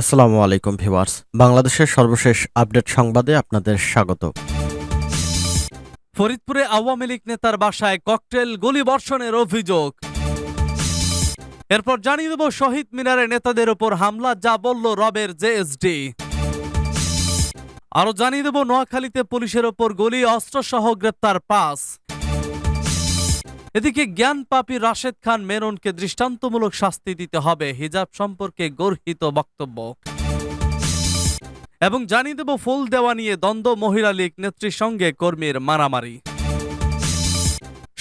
আসসালামু আলাইকুম ভিউয়ার্স। বাংলাদেশের সর্বশেষ আপডেট সংবাদে আপনাদের স্বাগত। ফরিদপুরে আওয়ামী লীগ নেতার বাসায় ককটেল গুলিবর্ষণের অভিযোগ। এরপর জানিয়ে দেব, শহীদ মিনারে নেতাদের উপর হামলা, যা বলল রবের জেএসডি আরও জানিয়ে দেব, নোয়াখালীতে পুলিশের ওপর গুলি, অস্ত্রসহ গ্রেপ্তার পাস এদিকে জ্ঞান পাপি রাশেদ খান মেননকে দৃষ্টান্তমূলক শাস্তি দিতে হবে, হিজাব সম্পর্কে গর্হিত বক্তব্য। এবং জানিয়ে দেব, ফুল দেওয়া নিয়ে দ্বন্দ্ব, মহিলা লীগ নেত্রীর সঙ্গে কর্মীর মারামারি।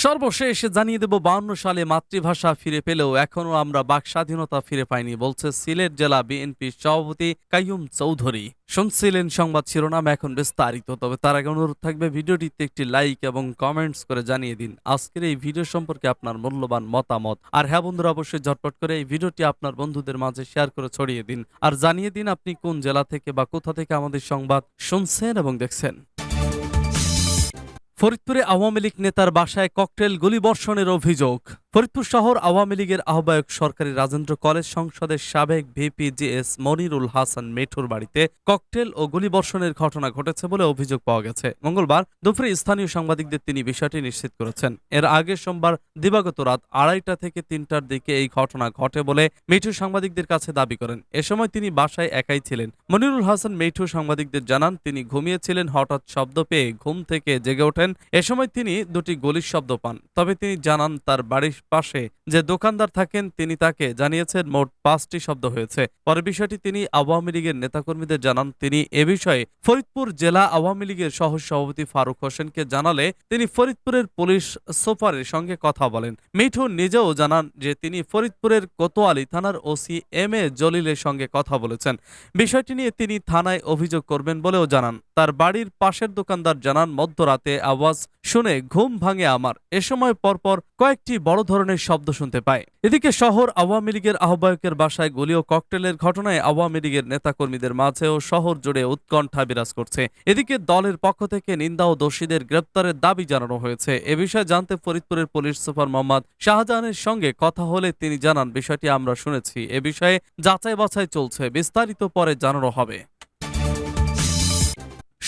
সর্বশেষ জানিয়ে দেব, বাউন্ন সালে মাতৃভাষা ফিরে পেলেও এখনও আমরা বাক স্বাধীনতা ফিরে পাইনি, বলছে সিলেট জেলা বিএনপির সভাপতি কাইয়ুম চৌধুরী। শুনছিলেন সংবাদ শিরোনাম এখন বিস্তারিত, তবে তার আগে অনুরোধ থাকবে ভিডিওটিতে একটি লাইক এবং কমেন্টস করে জানিয়ে দিন। আজকের এই ভিডিও সম্পর্কে আপনার মূল্যবান মতামত। আর হ্যাঁ বন্ধুরা, অবশ্যই ঝটপট করে এই ভিডিওটি আপনার বন্ধুদের মাঝে শেয়ার করে ছড়িয়ে দিন। আর জানিয়ে দিন আপনি কোন জেলা থেকে বা কোথা থেকে আমাদের সংবাদ শুনছেন এবং দেখছেন। ফরিদপুরে আওয়ামী লীগ নেতার বাসায় ককটেল গুলিবর্ষণের অভিযোগ। ফরিদপুর শহর আওয়ামী লীগের আহ্বায়ক সরকারি রাজেন্দ্র কলেজ সংসদের সাবেক ভিপি জিএস মনিরুল হাসান মেঠুর বাড়িতে ককটেল ও গুলিবর্ষণের ঘটনা ঘটেছে বলে অভিযোগ পাওয়া গেছে। মঙ্গলবার দুপুরে স্থানীয় সাংবাদিকদের তিনি বিষয়টি নিশ্চিত করেছেন। এর আগে সোমবার দিবাগত রাত আড়াইটা থেকে তিনটার দিকে এই ঘটনা ঘটে বলে মিঠু সাংবাদিকদের কাছে দাবি করেন। এ সময় তিনি বাসায় একাই ছিলেন। মনিরুল হাসান মেঠু সাংবাদিকদের জানান, তিনি ঘুমিয়েছিলেন হঠাৎ শব্দ পেয়ে ঘুম থেকে জেগে ওঠেন। এ সময় তিনি দুটি গুলির শব্দ পান। তবে তিনি জানান তার বাড়ির পাশে যে দোকানদার থাকেন, তিনি তাকে জানিয়েছেন মোট পাঁচটি শব্দ হয়েছে। পরে বিষয়টি তিনি আওয়ামী লীগের নেতাকর্মীদের জানান। তিনি এ বিষয়ে ফরিদপুর জেলা আওয়ামী লীগের সহ সভাপতি ফারুক হোসেনকে জানালে তিনি ফরিদপুরের পুলিশ সুপারের সঙ্গে কথা বলেন। মিঠু নিজেও জানান যে তিনি ফরিদপুরের কোতোয়ালি থানার ওসি এম এ জলিলের সঙ্গে কথা বলেছেন। বিষয়টি নিয়ে তিনি থানায় অভিযোগ করবেন বলেও জানান। তার বাড়ির পাশের দোকানদার জানান, মধ্যরাতে আওয়াজ শুনে ঘুম ভাঙে আমার। এ সময় পরপর কয়েকটি বড় ধরনের শব্দ শুনতে পায় এদিকে শহর আওয়ামী লীগের আহ্বায়কের বাসায় গুলি ও ককটেলের ঘটনায় আওয়ামী লীগের নেতাকর্মীদের মাঝেও শহর জুড়ে উৎকণ্ঠা বিরাজ করছে। এদিকে দলের পক্ষ থেকে নিন্দা ও দোষীদের গ্রেপ্তারের দাবি জানানো হয়েছে। এ বিষয়ে জানতে ফরিদপুরের পুলিশ সুপার মোহাম্মদ শাহজাহানের সঙ্গে কথা হলে তিনি জানান, বিষয়টি আমরা শুনেছি। এ বিষয়ে যাচাই বাছাই চলছে। বিস্তারিত পরে জানানো হবে।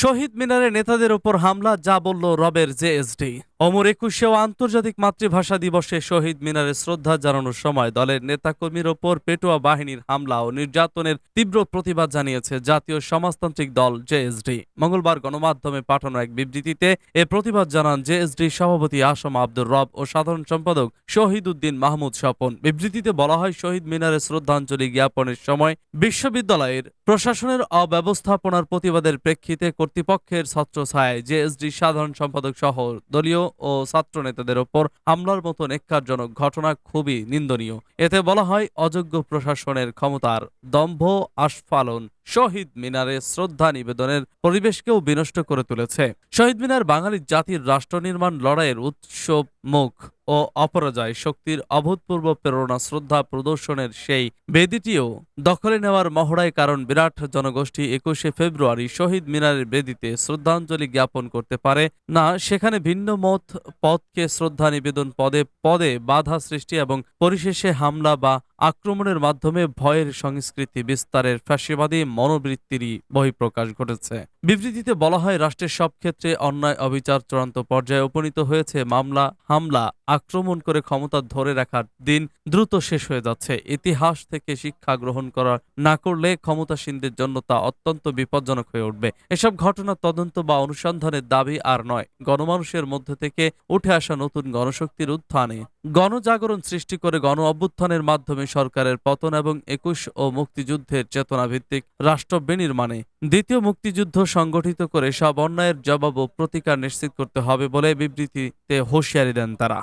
শহীদ মিনারে নেতাদের ওপর হামলা যা বলল রবের জেএসডি। অমর একুশে আন্তর্জাতিক মাতৃভাষা দিবসে শহীদ মিনারে শ্রদ্ধা জানানোর সময় দলের নেতাকর্মীর ওপর পেটোয়া বাহিনীর হামলা ও নির্যাতনের তীব্র প্রতিবাদ জানিয়েছে জাতীয় সমাজতান্ত্রিক দল জেএসডি। মঙ্গলবার গণমাধ্যমে পাঠানো এক বিবৃতিতে এ প্রতিবাদ জানান জেএসডি সভাপতি আসম আব্দুর রব ও সাধারণ সম্পাদক শহীদ উদ্দিন মাহমুদ স্বপন। বিবৃতিতে বলা হয়, শহীদ মিনারে শ্রদ্ধাঞ্জলি জ্ঞাপনের সময় বিশ্ববিদ্যালয়ের প্রশাসনের অব্যবস্থাপনার প্রতিবাদের প্রেক্ষিতে কর্তৃপক্ষের ছত্রছায়ায় জেএসডি সাধারণ সম্পাদক সহ দলীয় ও ছাত্র নেতাদের ওপর হামলার মতো নিক্ষারজনক ঘটনা খুবই নিন্দনীয়। এতে বলা হয়, অযোগ্য প্রশাসনের ক্ষমতার দম্ভ আস্ফালন। শহীদ মিনারে শ্রদ্ধা নিবেদনের পরিবেশকেও বিনষ্ট করে তুলেছে। শহীদ মিনার বাঙালি জাতির রাষ্ট্র নির্মাণ লড়াইয়ের উৎসব, মুখ ও অপরাজয় শক্তির অভূতপূর্ব প্রেরণা শ্রদ্ধা প্রদর্শনের সেই বেদিটিও দখলে নেওয়ার মহড়ায় কারণ বিরাট জনগোষ্ঠী একুশে ফেব্রুয়ারি শহীদ মিনারের বেদিতে শ্রদ্ধাঞ্জলি জ্ঞাপন করতে পারে না, সেখানে ভিন্ন মত পদকে শ্রদ্ধা নিবেদন পদে পদে বাধা সৃষ্টি এবং পরিশেষে হামলা বা আক্রমণের মাধ্যমে ভয়ের সংস্কৃতি বিস্তারের ফ্যাসিবাদী মনোবৃত্তিরই বহিঃপ্রকাশ ঘটেছে। বিবৃতিতে বলা হয়, রাষ্ট্রের সব ক্ষেত্রে অন্যায় অবিচার চূড়ান্ত পর্যায়ে উপনীত হয়েছে মামলা, হামলা আক্রমণ করে ক্ষমতা ধরে রাখার দিন দ্রুত শেষ হয়ে যাচ্ছে। ইতিহাস থেকে শিক্ষা গ্রহণ করা না করলে ক্ষমতাসীনদের জন্য তা অত্যন্ত বিপজ্জনক হয়ে উঠবে। এসব ঘটনা তদন্ত বা অনুসন্ধানের দাবি আর নয়, গণমানুষের মধ্যে থেকে উঠে আসা নতুন গণশক্তির উত্থানে। গণজাগরণ সৃষ্টি করে গণ অভ্যুত্থানের মাধ্যমে সরকারের পতন এবং একুশ ও মুক্তিযুদ্ধের চেতনাভিত্তিক রাষ্ট্র বিনির্মাণে দ্বিতীয় মুক্তিযুদ্ধ সংগঠিত করে সব অন্যায়ের জবাব ও প্রতিকার নিশ্চিত করতে হবে বলে বিবৃতিতে হুঁশিয়ারি দেন তারা।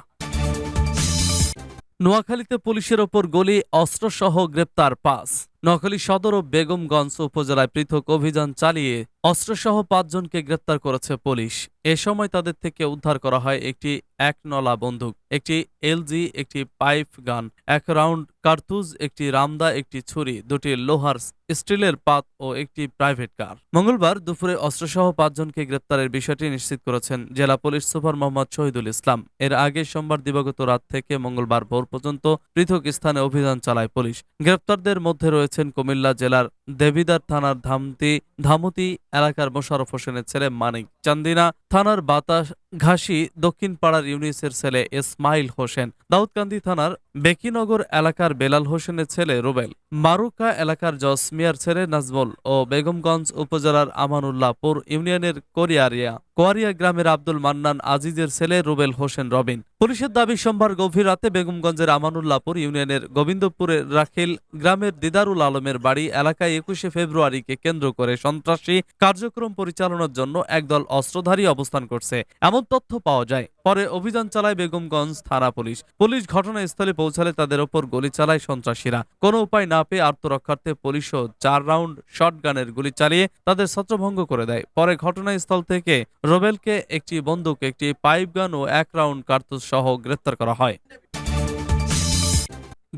নোয়াখালীতে পুলিশের ওপর গলি অস্ত্রসহ গ্রেপ্তার পাঁচ। নোয়াখালী সদর ও বেগমগঞ্জ উপজেলায় পৃথক অভিযান চালিয়ে অস্ত্রসহ পাঁচজনকে গ্রেপ্তার করেছে পুলিশ। এ সময় তাদের থেকে উদ্ধার করা হয় একটি এক নলা বন্দুক, একটি এলজি, একটি পাইপ গান, এক রাউন্ড কার্তুজ, একটি রামদা, একটি ছুরি, দুটি লোহার স্টিলের পাত ও একটি প্রাইভেট কার। মঙ্গলবার দুপুরে অস্ত্রসহ পাঁচজনকে গ্রেপ্তারের বিষয়টি নিশ্চিত করেছেন জেলা পুলিশ সুপার মোহাম্মদ শহীদুল ইসলাম। এর আগে সোমবার দিবাগত রাত থেকে মঙ্গলবার ভোর পর্যন্ত পৃথক স্থানে অভিযান চালায় পুলিশ। গ্রেপ্তারদের মধ্যে রয়েছে হয়েছেন কুমিল্লা জেলার দেবিদার থানার ধামতি ধামতি এলাকার মোশারফ হোসেনের ছেলে মানিক চান্দিনা, থানার বাতাস ঘাসি দক্ষিণ পাড়ার ইউনিসের ছেলে ইসমাইল হোসেন, দাউদকান্দি থানার বেকিনগর এলাকার বেলাল হোসেনের ছেলে রুবেল, মারুকা এলাকার জসমিয়ার ছেলে নাজমুল ও বেগমগঞ্জ উপজেলার আমানুল্লাহপুর ইউনিয়নের কোরিয়ারিয়া, কোয়ারিয়া গ্রামের আব্দুল মান্নান আজিজের ছেলে রুবেল হোসেন রবিন। পুলিশের দাবি, সোমবার গভীর রাতে বেগমগঞ্জের আমানুল্লাহপুর ইউনিয়নের গোবিন্দপুরের রাখিল গ্রামের দিদারুল আলমের বাড়ি এলাকায় একুশে ফেব্রুয়ারিকে কেন্দ্র করে সন্ত্রাসী কার্যক্রম পরিচালনার জন্য একদল অস্ত্রধারী অবস্থান করছে। এমন তথ্য পাওয়া যায়। পরে অভিযান চালায় বেগমগঞ্জ থানা পুলিশ। পুলিশ ঘটনাস্থলে পৌঁছালে তাদের ওপর গুলি চালায় সন্ত্রাসীরা। কোনো উপায় না পেয়ে আত্মরক্ষার্থে পুলিশও চার রাউন্ড শটগানের গুলি চালিয়ে তাদের ছত্রভঙ্গ করে দেয়। পরে ঘটনাস্থল থেকে রোবেলকে একটি বন্দুক, একটি পাইপ গান ও এক রাউন্ড কার্তুজ সহ গ্রেপ্তার করা হয়।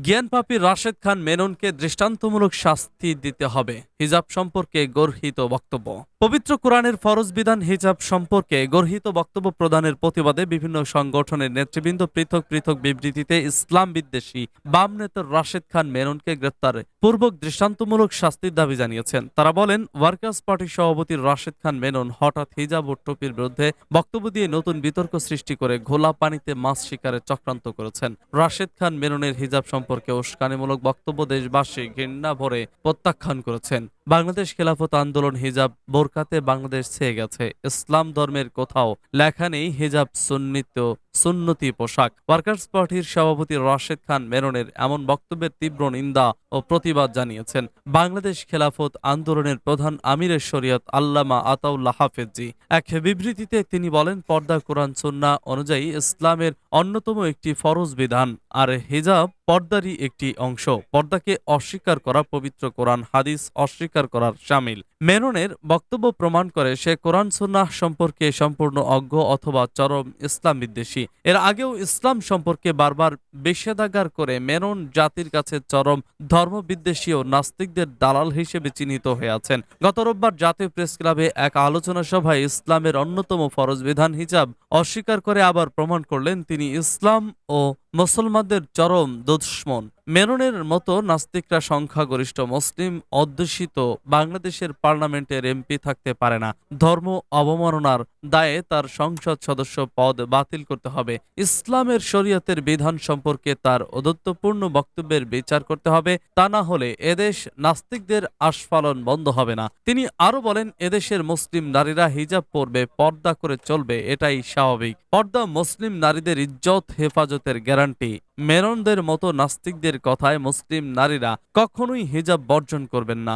জ্ঞানপাপী রাশেদ খান মেননকে দৃষ্টান্তমূলক শাস্তি দিতে হবে। হিজাব সম্পর্কে গর্হিত বক্তব্য। পবিত্র কোরআনের ফরজ বিধান হিজাব সম্পর্কে গর্হিত বক্তব্য প্রদানের প্রতিবাদে বিভিন্ন সংগঠনের নেতৃবৃন্দ পৃথক পৃথক বিবৃতিতে ইসলাম বিদ্বেষী বাম নেতা রাশেদ খান মেননকে গ্রেপ্তারে পূর্বক দৃষ্টান্তমূলক শাস্তির দাবি জানিয়েছেন। তারা বলেন, ওয়ার্কার্স পার্টির সভাপতি রাশেদ খান মেনন হঠাৎ হিজাব ও টুপির বিরুদ্ধে বক্তব্য দিয়ে নতুন বিতর্ক সৃষ্টি করে ঘোলা পানিতে মাছ শিকারে চক্রান্ত করেছেন। রাশেদ খান মেননের হিজাব সম্পর্কে উস্কানিমূলক বক্তব্য দেশবাসী ঘৃণা ভরে প্রত্যাখ্যান করেছেন। বাংলাদেশ খেলাফত আন্দোলন হিজাব বোরকাতে বাংলাদেশ ছেয়ে গেছে। ইসলাম ধর্মের কোথাও লেখা নেই হিজাব সুন্নিত সুন্নতি পোশাক। ওয়ার্কার্স পার্টির সভাপতি রাশেদ খান মেননের এমন বক্তব্যের তীব্র নিন্দা ও প্রতিবাদ জানিয়েছেন। বাংলাদেশ খেলাফত আন্দোলনের প্রধান আমিরের শরীয়ত আল্লামা আতাউল্লাহ হাফেজি। এক বিবৃতিতে তিনি বলেন, পর্দা কোরআন সুন্না অনুযায়ী ইসলামের অন্যতম একটি ফরজ বিধান। আর হিজাব পর্দারই একটি অংশ। পর্দাকে অস্বীকার করা পবিত্র কোরআন, হাদিস অস্বীকার করার সামিল। মেননের বক্তব্য প্রমাণ করে সে কোরআন সুন্নাহ সম্পর্কে সম্পূর্ণ অজ্ঞ অথবা চরম ইসলাম বিদ্বেষী। এর আগেও ইসলাম সম্পর্কে বারবার নিষেধাজ্ঞার করে মেনন জাতির কাছে চরম ধর্মবিদ্বেষী ও নাস্তিকদের দালাল হিসেবে চিহ্নিত হয়ে আছেন। গত রোববার জাতীয় প্রেস ক্লাবে এক আলোচনা সভায় ইসলামের অন্যতম ফরজ বিধান হিসাব অস্বীকার করে আবার প্রমাণ করলেন তিনি ইসলাম ও মুসলমানদের চরম দুশ্মন। মেননের মতো নাস্তিকরা সংখ্যাগরিষ্ঠ মুসলিম অধ্যুষিত বাংলাদেশের পার্লামেন্টের এমপি থাকতে পারে না। ধর্ম অবমাননার দায়ে তার সংসদ সদস্য পদ বাতিল করতে হবে। ইসলামের শরীয়তের বিধান সম্পর্কে তার অদত্তপূর্ণ বক্তব্যের বিচার করতে হবে। তা না হলে এদেশ নাস্তিকদের আস্ফালন বন্ধ হবে না। তিনি আরও বলেন, এদেশের মুসলিম নারীরা হিজাব পরবে, পর্দা করে চলবে, এটাই স্বাভাবিক। পর্দা মুসলিম নারীদের ইজ্জত, হেফাজতের গ্যারান্টি। মেরনদের মতো নাস্তিকদের কথায় মুসলিম নারীরা কখনোই হিজাব বর্জন করবেন না।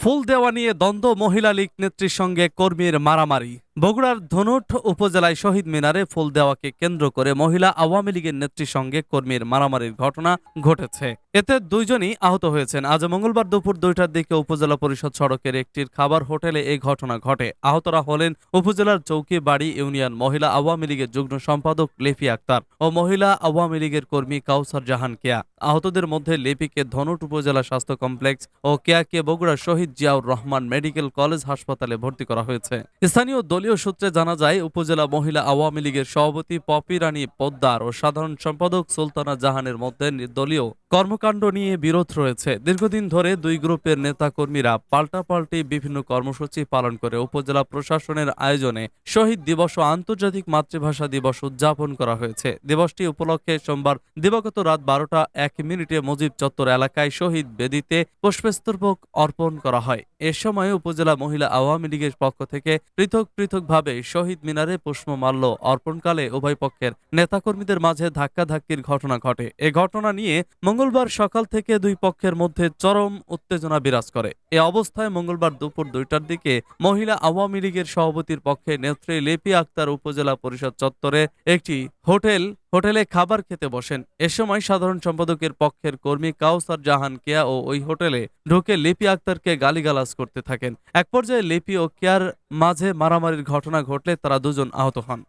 ফুল দেওয়া নিয়ে দ্বন্দ্ব, মহিলা লীগ নেত্রীর সঙ্গে কর্মীর মারামারি। বগুড়ার ধনুট উপজেলায় শহীদ মিনারে ফুল দেওয়াকে কেন্দ্র করে মহিলা আওয়ামী লীগের নেত্রীর সঙ্গে কর্মীর মারামারির ঘটনা ঘটেছে। এতে দুইজনই আহত হয়েছেন। আজ মঙ্গলবার দুপুর দুইটার দিকে উপজেলা পরিষদ সড়কের একটির খাবার হোটেলে এই ঘটনা ঘটে। আহতরা হলেন উপজেলার চৌকি বাড়ি ইউনিয়ন মহিলা আওয়ামী লীগের যুগ্ম সম্পাদক লেপি আক্তার ও মহিলা আওয়ামী লীগের কর্মী কাউসার জাহান কেয়া। আহতদের মধ্যে লেপিকে ধনুট উপজেলা স্বাস্থ্য কমপ্লেক্স ও কেয়াকে বগুড়া শহীদ জিয়াউর রহমান মেডিকেল কলেজ হাসপাতালে ভর্তি করা হয়েছে। স্থানীয় দলীয় সূত্রে জানা যায়, উপজেলা মহিলা আওয়ামী লীগের সভাপতি পপি রানী পোদ্দার ও সাধারণ সম্পাদক সুলতানা জাহানের মধ্যে দলীয় কর্মকাণ্ড নিয়ে বিরোধ রয়েছে। দীর্ঘদিন ধরে দুই গ্রুপের নেতাকর্মীরা পাল্টাপাল্টি বিভিন্ন কর্মসূচি পালন করে উপজেলা প্রশাসনের আয়োজনে শহীদ দিবস ও আন্তর্জাতিক মাতৃভাষা দিবস উদযাপন করা হয়েছে। দিবসটি উপলক্ষে সোমবার দিবাগত রাত বারোটা এক মিনিটে মুজিব চত্বর এলাকায় শহীদ বেদিতে পুষ্পস্তর্পক অর্পণ করা হয়। এ সময় উপজেলা মহিলা আওয়ামী লীগের পক্ষ থেকে পৃথক পৃথকভাবে শহীদ মিনারে পুষ্পমাল্য অর্পণকালে উভয় পক্ষের নেতাকর্মীদের মাঝে ধাক্কাধাক্কির ঘটনা ঘটে। এ ঘটনা নিয়ে মঙ্গলবার সকাল থেকে দুই পক্ষের মধ্যে চরম উত্তেজনা বিরাজ করে। এ অবস্থায় মঙ্গলবার দুপুর দুইটার দিকে মহিলা আওয়ামী লীগের সভাপতির পক্ষে নেত্রী লেপি আক্তার উপজেলা পরিষদ চত্বরে একটি হোটেল হোটেলে খাবার খেতে বসেন। এ সময় সাধারণ সম্পাদকের পক্ষের কর্মী কাউসার জাহান কেয়া ও ওই হোটেলে ঢুকে লিপি আক্তারকে গালিগালাজ করতে থাকেন। এক পর্যায়ে লিপি ও কেয়ার মাঝে মারামারির ঘটনা ঘটলে তারা দুজন আহত হন।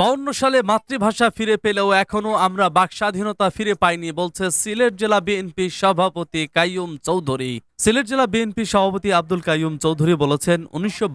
বাউন্ন সালে মাতৃভাষা ফিরে পেলেও এখনও আমরা বাক স্বাধীনতা ফিরে পাইনি, বলছে সিলেট জেলা বিএনপি সভাপতি কাইয়ুম চৌধুরী। সিলেট জেলা বিএনপি সভাপতি আব্দুল কাইয়ুম চৌধুরী বলেছেন, উনিশশো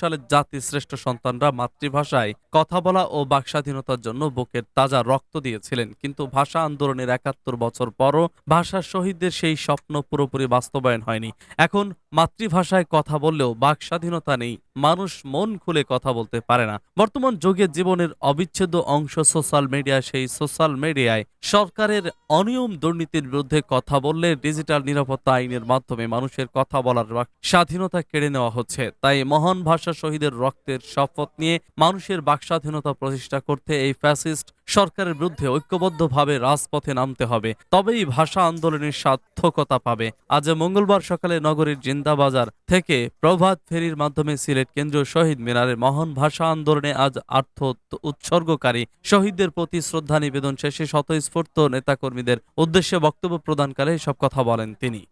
সালে জাতির শ্রেষ্ঠ সন্তানরা মাতৃভাষায় কথা বলা ও বাক স্বাধীনতার জন্য বুকের তাজা রক্ত দিয়েছিলেন। কিন্তু ভাষা আন্দোলনের একাত্তর বছর পরও ভাষা শহীদদের সেই স্বপ্ন পুরোপুরি বাস্তবায়ন হয়নি। এখন মাতৃভাষায় কথা বললেও বাক স্বাধীনতা নেই। মানুষ মন খুলে কথা বলতে পারে না। বর্তমান যুগে জীবনের অবিচ্ছেদ্য অংশ সোশ্যাল মিডিয়া সেই সোশ্যাল মিডিয়ায় সরকারের অনিয়ম দুর্নীতির বিরুদ্ধে কথা বললে ডিজিটাল নিরাপত্তা আইনের মাধ্যমে মানুষের কথা বলার স্বাধীনতা কেড়ে নেওয়া হচ্ছে। তাই মহান ভাষা শহীদের রক্তের শপথ নিয়ে মানুষের বাক স্বাধীনতা প্রতিষ্ঠা করতে এই ফ্যাসিস্ট সরকারের বিরুদ্ধে ঐক্যবদ্ধভাবে রাজপথে নামতে হবে। তবেই ভাষা আন্দোলনের সার্থকতা পাবে। আজ মঙ্গলবার সকালে নগরীর জিন্দাবাজার থেকে প্রভাত ফেরির মাধ্যমে সিলেট কেন্দ্রীয় শহীদ মিনারের মহান ভাষা আন্দোলনে আজ আর্থ উৎসর্গকারী। শহীদদের প্রতি শ্রদ্ধা নিবেদন শেষে স্বতঃস্ফূর্ত নেতাকর্মীদের উদ্দেশ্যে বক্তব্য প্রদানকালে এসব কথা বলেন তিনি।